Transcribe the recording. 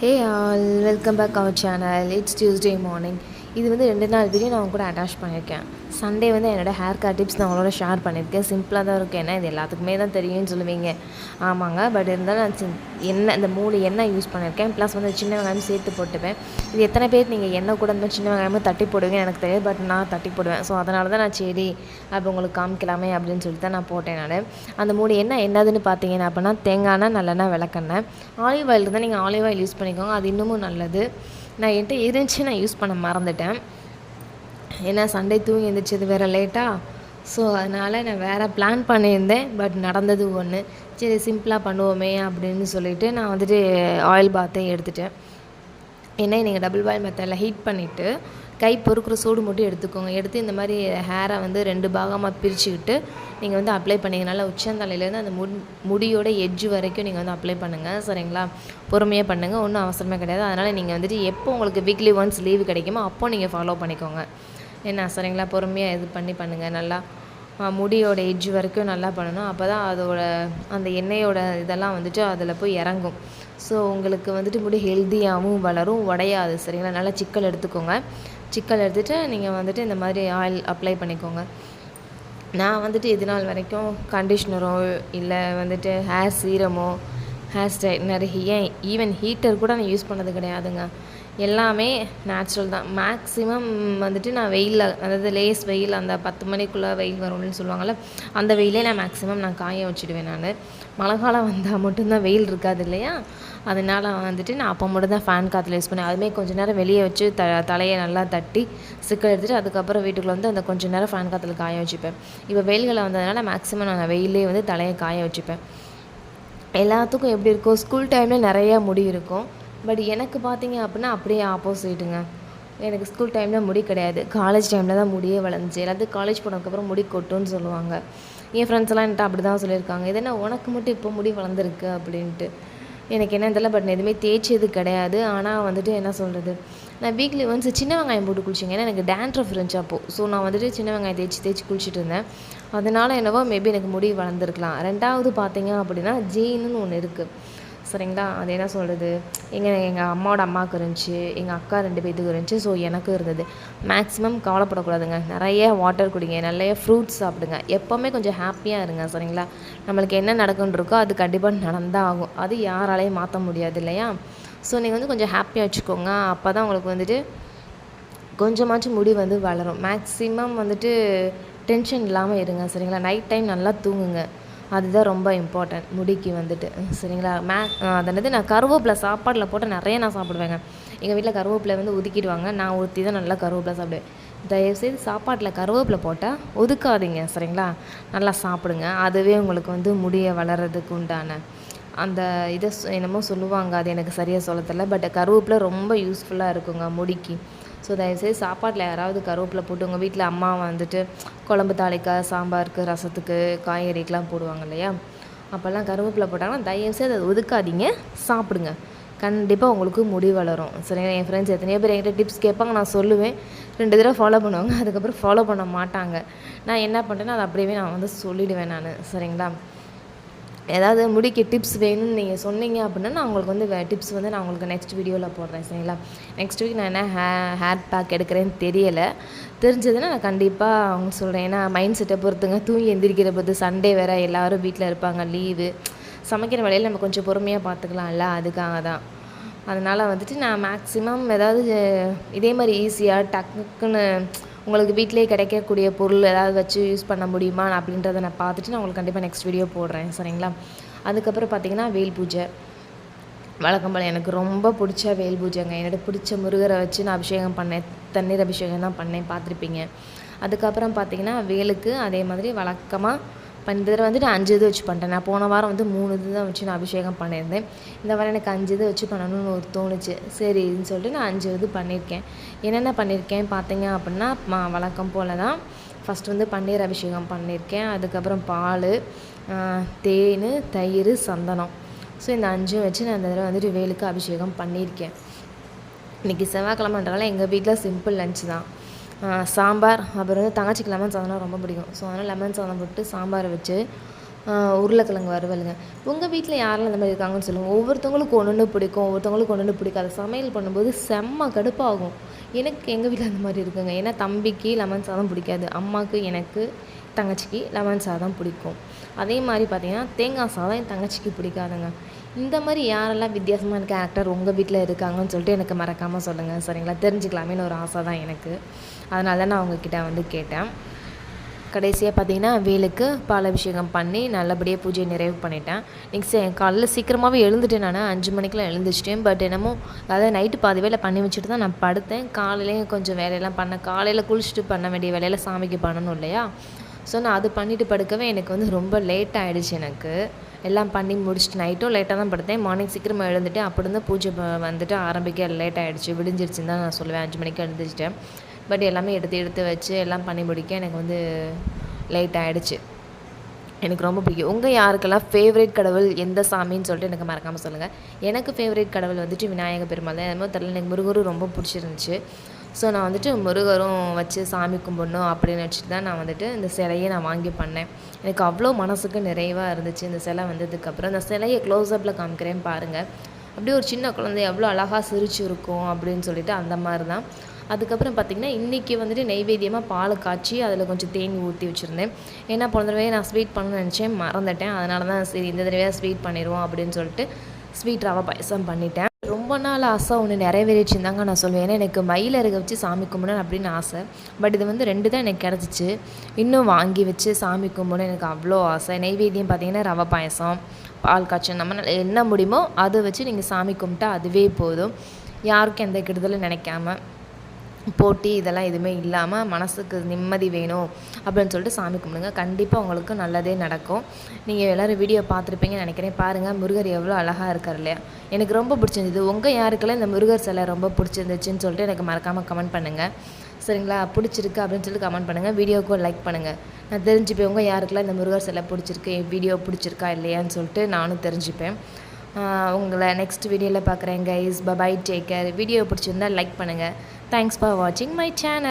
Hey all, welcome back our channel. It's Tuesday morning. இது வந்து ரெண்டு நாள் வீடியோ நான் கூட அட்டாச் பண்ணியிருக்கேன். சண்டே வந்து என்னோட ஹேர் கட் டிப்ஸ் நான் உங்களோட ஷேர் பண்ணியிருக்கேன். சிம்பிளாக தான் இருக்கும். ஏன்னா இது எல்லாத்துக்குமே தான் தெரியும்னு சொல்லுவீங்க. ஆமாங்க. பட் இருந்தாலும் நான் சி- எண்ணெய் இந்த மூணு எண்ணெய் யூஸ் பண்ணியிருக்கேன். ப்ளஸ் வந்து சின்ன வெங்காயம் சேர்த்து போட்டுப்பேன். இது எத்தனை பேர் நீங்கள் எண்ணெய் கூட இருந்தால் சின்ன வெங்காயமும் தட்டி போடுவீங்க எனக்கு தெரியாது. பட் நான் தட்டி போடுவேன். ஸோ அதனால தான் நான் சரி அப்போ உங்களுக்கு காமிக்கலாமே அப்படின்னு சொல்லிட்டு தான் நான் போட்டேன் நான். அந்த மூணு எண்ணெய் என்னதுன்னு பார்த்தீங்கன்னா அப்படின்னா தேங்காய் நல்லெண்ணெய் விளக்கெண்ணெய். ஆலிவ் ஆயில் இருந்தால் நீங்கள் ஆலிவ் ஆயில் யூஸ் பண்ணிக்கோங்க. அது இன்னமும் நல்லது. நான் என்கிட்ட இருந்துச்சு நான் யூஸ் பண்ண மறந்துட்டேன். ஏன்னா சண்டே தூங்கி எழுந்திரிச்சது வேறு லேட்டாக ஸோ அதனால் நான் வேறு பிளான் பண்ணியிருந்தேன் பட் நடந்தது ஒன்று சரி சிம்பிளாக பண்ணுவோமே அப்படின்னு சொல்லிவிட்டு நான் வந்துட்டு ஆயில் பாத்தையும் எடுத்துட்டேன். ஏன்னா நீங்கள் டபுள் பாயில் மெத்தடில் ஹீட் பண்ணிவிட்டு கை பொறுக்கிற சூடு மட்டும் எடுத்துக்கோங்க. எடுத்து இந்த மாதிரி ஹேரை வந்து ரெண்டு பாகமாக பிரிச்சுக்கிட்டு நீங்கள் வந்து அப்ளை பண்ணிங்க நல்லா உச்சந்தலையிலேருந்து அந்த முடி முடியோட எஜ்ஜு வரைக்கும் நீங்கள் வந்து அப்ளை பண்ணுங்கள் சரிங்களா? பொறுமையாக பண்ணுங்கள் ஒன்றும் அவசரமே கிடையாது. அதனால் நீங்கள் வந்துட்டு எப்போ உங்களுக்கு வீக்லி ஒன்ஸ் லீவு கிடைக்குமோ அப்போ நீங்கள் ஃபாலோ பண்ணிக்கோங்க. என்ன? சரிங்களா? பொறுமையாக இது பண்ணி பண்ணுங்கள் நல்லா முடியோட எட்ஜ் வரைக்கும் நல்லா பண்ணணும். அப்போ தான் அதோட அந்த எண்ணெயோட இதெல்லாம் வந்துட்டு அதில் போய் இறங்கும். ஸோ உங்களுக்கு வந்துட்டு முடி ஹெல்த்தியாகவும் வளரும். உடையாது. சரிங்களா? நல்லா சிக்கல் எடுத்துக்கோங்க. சிக்கல் எடுத்துகிட்டு நீங்கள் வந்துட்டு இந்த மாதிரி ஆயில் அப்ளை பண்ணிக்கோங்க. நான் வந்துட்டு இது நாள் வரைக்கும் கண்டிஷ்னரோ இல்லை வந்துட்டு ஹேர் சீரமோ ஹேர் ஸ்ட்ரைட்னர் ஏன் ஈவன் ஹீட்டர் கூட நான் யூஸ் பண்ணது கிடையாதுங்க. எல்லாமே நேச்சுரல் தான். மேக்ஸிமம் வந்துட்டு நான் வெயிலில் அதாவது லேஸ் வெயில் அந்த பத்து மணிக்குள்ளே வெயில் வரும்னு சொல்லுவாங்கள்ல அந்த வெயிலே நான் மேக்ஸிமம் நான் காய வச்சுடுவேன் நான். மழை காலம் வந்தால் மட்டும்தான் வெயில் இருக்காது இல்லையா? அதனால் வந்துட்டு நான் அப்போ மட்டும் தான் ஃபேன் காற்றுல யூஸ் பண்ணேன் அதுமாரி கொஞ்ச நேரம் வெளியே வச்சு த தலையை நல்லா தட்டி சிக்கல் எடுத்துட்டு அதுக்கப்புறம் வீட்டுக்குள்ளே வந்து அந்த கொஞ்ச நேரம் ஃபேன் காற்றுல காய வச்சுப்பேன். இப்போ வெயில்களை வந்ததுனால மேக்ஸிமம் நான் வெயிலே வந்து தலையை காய வச்சுப்பேன். எல்லாத்துக்கும் எப்படி இருக்கும் ஸ்கூல் டைமில் நிறையா முடி இருக்கும். பட் எனக்கு பார்த்தீங்க அப்படின்னா அப்படியே ஆப்போசிட்டுங்க. எனக்கு ஸ்கூல் டைமில் முடி கிடையாது. காலேஜ் டைமில் தான் முடியே வளர்ந்துச்சு. எல்லாத்துக்கும் காலேஜ் போனதுக்கப்புறம் முடி கொட்டும்னு சொல்லுவாங்க. என் ஃப்ரெண்ட்ஸ் எல்லாம் என்கிட்ட அப்படி தான் சொல்லியிருக்காங்க. இது என்ன உனக்கு மட்டும் இப்போ முடி வளர்ந்துருக்கு அப்படின்ட்டு. எனக்கு என்ன தெரியல பட் நான் எதுவுமே தேய்ச்சது கிடையாது. ஆனால் வந்துட்டு என்ன சொல்கிறது நான் வீக்லி ஒன்ஸ் சின்ன வெங்காயம் போட்டு குளிச்சிங்க. ஏன்னா எனக்கு டேண்ட்ரஃப் இருந்துச்சு அப்போது ஸோ நான் வந்துட்டு சின்ன வெங்காயம் தேய்ச்சி தேய்ச்சி குளிச்சுட்டு இருந்தேன். அதனால் என்னவோ மேபி எனக்கு முடி வளர்ந்துருக்கலாம். ரெண்டாவது பார்த்தீங்க அப்படின்னா ஜெயின்னு ஒன்று இருக்குது சரிங்களா? அது என்ன சொல்கிறது எங்கள் எங்கள் அம்மாவோட அம்மாவுக்கு இருந்துச்சு எங்கள் அக்கா ரெண்டு பேத்துக்கு இருந்துச்சு ஸோ எனக்கும் இருந்தது. மேக்ஸிமம் கவலைப்படக்கூடாதுங்க. நிறைய வாட்டர் குடிங்க நிறைய ஃப்ரூட்ஸ் சாப்பிடுங்க. எப்போவுமே கொஞ்சம் ஹாப்பியாக இருங்க சரிங்களா? நம்மளுக்கு என்ன நடக்குன்னு இருக்கோ அது கண்டிப்பாக நடந்தால் ஆகும். அது யாராலையும் மாற்ற முடியாது இல்லையா? ஸோ நீங்கள் வந்து கொஞ்சம் ஹாப்பியாக வச்சுக்கோங்க. அப்போ தான் உங்களுக்கு வந்துட்டு கொஞ்சமாச்சும் முடி வந்து வளரும். மேக்ஸிமம் வந்துட்டு டென்ஷன் இல்லாமல் இருங்க சரிங்களா? நைட் டைம் நல்லா தூங்குங்க. அதுதான் ரொம்ப இம்பார்ட்டன்ட் முடிக்கு வந்துட்டு. சரிங்களா? மே அதனது நான் கருவேப்பிலை சாப்பாட்டில் போட்டு நிறைய நான் சாப்பிடுவேங்க. எங்கள் வீட்டில் கருவேப்பிலை வந்து ஒதுக்கிடுவாங்க. நான் ஒருத்தி தான் நல்லா கருவேப்பிலை சாப்பிடுவேன். தயவுசெய்து சாப்பாட்டில் கருவேப்பிலை போட்டால் ஒதுக்காதீங்க சரிங்களா? நல்லா சாப்பிடுங்க. அதுவே உங்களுக்கு வந்து முடியை வளர்கிறதுக்கு உண்டான அந்த இதை என்னமோ சொல்லுவாங்க. அது எனக்கு சரியாக சொல்ல பட் கருவேப்பிலை ரொம்ப யூஸ்ஃபுல்லாக இருக்குங்க முடிக்கு. ஸோ தயவுசெய்து சாப்பாட்டில் யாராவது கருவேப்பிலை போட்டு உங்கள் வீட்டில் அம்மா வந்துட்டு குழம்பு தாளிக்க சாம்பாருக்கு ரசத்துக்கு காய்கறிக்கெலாம் போடுவாங்க இல்லையா? அப்போல்லாம் கருவேப்பிலை போட்டாங்கன்னா தயவுசெய்து அதை ஒதுக்காதீங்க. சாப்பிடுங்க. கண்டிப்பாக உங்களுக்கு முடி வளரும். சரிங்களா என் ஃப்ரெண்ட்ஸ் எத்தனையோ பேர் என்கிட்ட டிப்ஸ் கேட்பாங்க. நான் சொல்லுவேன். ரெண்டு தடவை ஃபாலோ பண்ணுவாங்க. அதுக்கப்புறம் ஃபாலோ பண்ண மாட்டாங்க. நான் என்ன பண்ணுறேன்னா அதை அப்படியே நான் வந்து சொல்லிவிடுவேன் நான். சரிங்களா? ஏதாவது முடிக்க டிப்ஸ் வேணும்னு நீங்கள் சொன்னீங்க அப்படின்னா நான் உங்களுக்கு வந்து டிப்ஸ் வந்து நான் உங்களுக்கு நெக்ஸ்ட் வீடியோவில் போடுறேன் சரிங்களா? நெக்ஸ்ட் வீக் நான் என்ன ஹே ஹேர் பேக் எடுக்கிறேன்னு தெரியலை. தெரிஞ்சதுன்னா நான் கண்டிப்பாக அவங்க சொல்கிறேன் ஏன்னா மைண்ட் செட்டை பொறுத்துங்க. தூங்கி எந்திரிக்கிற பொறுத்து சண்டே வேறு எல்லாரும் வீட்டில் இருப்பாங்க லீவு சமைக்கிற வேலையில் நம்ம கொஞ்சம் பொறுமையாக பார்த்துக்கலாம்ல அதுக்காக தான். அதனால் வந்துட்டு நான் மேக்ஸிமம் ஏதாவது இதே மாதிரி ஈஸியாக டக்குன்னு உங்களுக்கு வீட்டிலேயே கிடைக்கக்கூடிய பொருள் ஏதாவது வச்சு யூஸ் பண்ண முடியுமா அப்படின்றத நான் பார்த்துட்டு நான் உங்களுக்கு கண்டிப்பாக நெக்ஸ்ட் வீடியோ போடுறேன் சரிங்களா? அதுக்கப்புறம் பார்த்தீங்கன்னா வேல் பூஜை. வழக்கம் போல் எனக்கு ரொம்ப பிடிச்ச வேல் பூஜைங்க. என்னோட பிடிச்ச முருகரை வச்சு நான் அபிஷேகம் பண்ணேன். தண்ணீர் அபிஷேகம் தான் பண்ணேன் பார்த்துருப்பீங்க. அதுக்கப்புறம் பார்த்தீங்கன்னா வேலுக்கு அதே மாதிரி வழக்கமாக இப்போ இந்த தடவை வந்துட்டு அஞ்சு இது வச்சு பண்ணிட்டேன். நான் போன வாரம் வந்து மூணு இது தான் வச்சு நான் அபிஷேகம் பண்ணியிருந்தேன். இந்த வாரம் எனக்கு அஞ்சு இது வச்சு பண்ணணும்னு ஒரு தோணுச்சு. சரின்னு சொல்லிட்டு நான் அஞ்சு இது பண்ணியிருக்கேன். என்னென்ன பண்ணியிருக்கேன் பார்த்தீங்க அப்படின்னா வழக்கம் போல் தான். ஃபஸ்ட் வந்து பன்னீர் அபிஷேகம் பண்ணியிருக்கேன். அதுக்கப்புறம் பால் தேன் தயிர் சந்தனம். ஸோ இந்த அஞ்சும் வச்சு நான் இந்த தடவை வந்துட்டு வேலுக்கு அபிஷேகம் பண்ணியிருக்கேன். இன்றைக்கி செவ்வாய்க்கிழமைன்றனால எங்கள் வீட்டில் சிம்பிள் லஞ்ச் தான். சாம்பார் அப்புறம் வந்து தங்கச்சிக்கு லெமன் சாதம்னா ரொம்ப பிடிக்கும். ஸோ அதனால் லெமன் சாதம் போட்டு சாம்பார் வச்சு உருளைக்கிழங்கு வறுவலுங்க. உங்கள் வீட்டில் யாரெல்லாம் இந்த மாதிரி இருக்காங்கன்னு சொல்லுங்கள் ஒவ்வொருத்தவங்களுக்கு ஒன்று ஒன்று பிடிக்கும். ஒவ்வொருத்தவங்களுக்கு ஒன்று ஒன்று பிடிக்காது. சமையல் பண்ணும்போது செம்ம கடுப்பாகும். எனக்கு எங்கள் வீட்டில் அந்த மாதிரி இருக்குங்க. ஏன்னா தம்பிக்கு லெமன் சாதம் பிடிக்காது. அம்மாவுக்கு எனக்கு தங்கச்சிக்கு லெமன் சாதம் பிடிக்கும். அதே மாதிரி பார்த்திங்கன்னா தேங்காய் சாதம் என் தங்கச்சிக்கு பிடிக்காதுங்க. இந்த மாதிரி யாரெல்லாம் வித்தியாசமான கேரக்டர் உங்கள் வீட்டில் இருக்காங்கன்னு சொல்லிட்டு எனக்கு மறக்காமல் சொல்லுங்கள் சரிங்களா? தெரிஞ்சுக்கலாமேன்னு ஒரு ஆசை தான் எனக்கு. அதனால தான் நான் உங்ககிட்ட வந்து கேட்டேன். கடைசியாக பார்த்தீங்கன்னா வேலுக்கு பாலாபிஷேகம் பண்ணி நல்லபடியாக பூஜையை நிறைவு பண்ணிட்டேன். நெக்ஸ்ட் காலையில் சீக்கிரமாகவே எழுந்துட்டேன் நான். அஞ்சு மணிக்கெலாம் எழுந்துச்சிட்டேன் பட் என்னமோ அதாவது நைட்டு பாதி வேலை பண்ணி வச்சுட்டு தான் நான் படுத்தேன். காலையிலேயும் கொஞ்சம் வேலையெல்லாம் பண்ணேன் காலையில் குளிச்சுட்டு பண்ண வேண்டிய வேலையில் சாமிக்கு பண்ணணும் இல்லையா? ஸோ நான் அது பண்ணிவிட்டு படுக்கவே எனக்கு வந்து ரொம்ப லேட் ஆகிடுச்சு எனக்கு. எல்லாம் பண்ணி முடிச்சுட்டு நைட்டும் லேட்டாக தான் படுத்தேன். மார்னிங் சீக்கிரமாக எழுந்துட்டு அப்படி பூஜை வந்துட்டு ஆரம்பிக்க லேட் ஆகிடுச்சு விடிஞ்சிருச்சுன்னு தான் நான் சொல்லுவேன். அஞ்சு மணிக்கு எழுந்துச்சிட்டேன் பட் எல்லாமே எடுத்து எடுத்து வச்சு எல்லாம் பண்ணி முடிக்க எனக்கு வந்து லேட் ஆகிடுச்சு எனக்கு ரொம்ப பிடிக்கும். உங்கள் யாருக்கெல்லாம் ஃபேவரேட் கடவுள் எந்த சாமின்னு சொல்லிட்டு எனக்கு மறக்காமல் சொல்லுங்கள் எனக்கு ஃபேவரேட் கடவுள் வந்துட்டு விநாயகர் பெருமாள் தான். என்னமோ தெரியல. எனக்கு முருகரும் ரொம்ப பிடிச்சிருந்துச்சி. ஸோ நான் வந்துட்டு முருகரும் வச்சு சாமி கும்பிடணும் அப்படின்னு நினச்சிட்டு தான் நான் வந்துட்டு இந்த சிலையை நான் வாங்கி பண்ணேன். எனக்கு அவ்வளோ மனசுக்கு நிறைவாக இருந்துச்சு இந்த சிலை வந்ததுக்கப்புறம் அந்த சிலையை க்ளோஸ்அப்பில் காமிக்கிறேன் பாருங்கள் அப்படியே ஒரு சின்ன குழந்தை எவ்வளோ அழகாக சிரிச்சு இருக்கும் அப்படின்னு சொல்லிட்டு அந்த மாதிரி தான் அதுக்கப்புறம் பார்த்திங்கன்னா இன்றைக்கி வந்துட்டு நெய்வேத்தியமாக பால் காய்ச்சி அதில் கொஞ்சம் தேன் ஊற்றி வச்சுருந்தேன். ஏன்னா போன தடவை நான் ஸ்வீட் பண்ணணும்னு நினச்சேன் மறந்துட்டேன். அதனால தான் சரி இந்த தடவையாக ஸ்வீட் பண்ணிடுவோம் அப்படின்னு சொல்லிட்டு ஸ்வீட் ரவை பாயசம் பண்ணிட்டேன். ரொம்ப நாள் ஆசை ஒன்று நிறைவேறிச்சுன்னு தாங்க நான் சொல்லுவேன் ஏன்னா எனக்கு மயில் இறக வச்சு சாமி கும்பிடணும் அப்படின்னு ஆசை. பட் இது வந்து ரெண்டு தான் எனக்கு கிடச்சிச்சு. இன்னும் வாங்கி வச்சு சாமி கும்பிடணும் எனக்கு அவ்வளோ ஆசை. நெய்வேத்தியம் பார்த்தீங்கன்னா ரவை பாயசம் பால் காய்ச்சல் நம்ம என்ன முடியுமோ அதை வச்சு நீங்கள் சாமி கும்பிட்டா அதுவே போதும். யாருக்கும் எந்த கெடுதலும் நினைக்காம. போட்டி இதெல்லாம் எதுவுமே இல்லாமல் மனசுக்கு நிம்மதி வேணும் அப்படின்னு சொல்லிட்டு சாமி கும்பிடுங்க. கண்டிப்பாக உங்களுக்கு நல்லதே நடக்கும். நீங்கள் எல்லோரும் வீடியோ பார்த்துருப்பீங்கன்னு நினைக்கிறேன். பாருங்கள் முருகர் எவ்வளோ அழகாக இருக்கார் இல்லையா? எனக்கு ரொம்ப பிடிச்சிருந்தது. உங்கள் யாருக்கெல்லாம் இந்த முருகர் சிலை ரொம்ப பிடிச்சிருந்துச்சின்னு சொல்லிட்டு எனக்கு மறக்காமல் கமெண்ட் பண்ணுங்கள் சரிங்களா? பிடிச்சிருக்கு அப்படின்னு சொல்லி கமெண்ட் பண்ணுங்கள் வீடியோவுக்கு லைக் பண்ணுங்கள் நான் தெரிஞ்சுப்பேன் உங்கள் யாருக்கெல்லாம் இந்த முருகர் சிலை பிடிச்சிருக்கு என் வீடியோ பிடிச்சிருக்கா இல்லையான்னு சொல்லிட்டு நானும் தெரிஞ்சுப்பேன். உங்களை நெக்ஸ்ட் வீடியோவில் பார்க்குறேன் guys bye bye take care video பிடிச்சிருந்தா லைக் பண்ணுங்கள் தேங்க்ஸ் ஃபார் வாட்சிங் மை சேனல்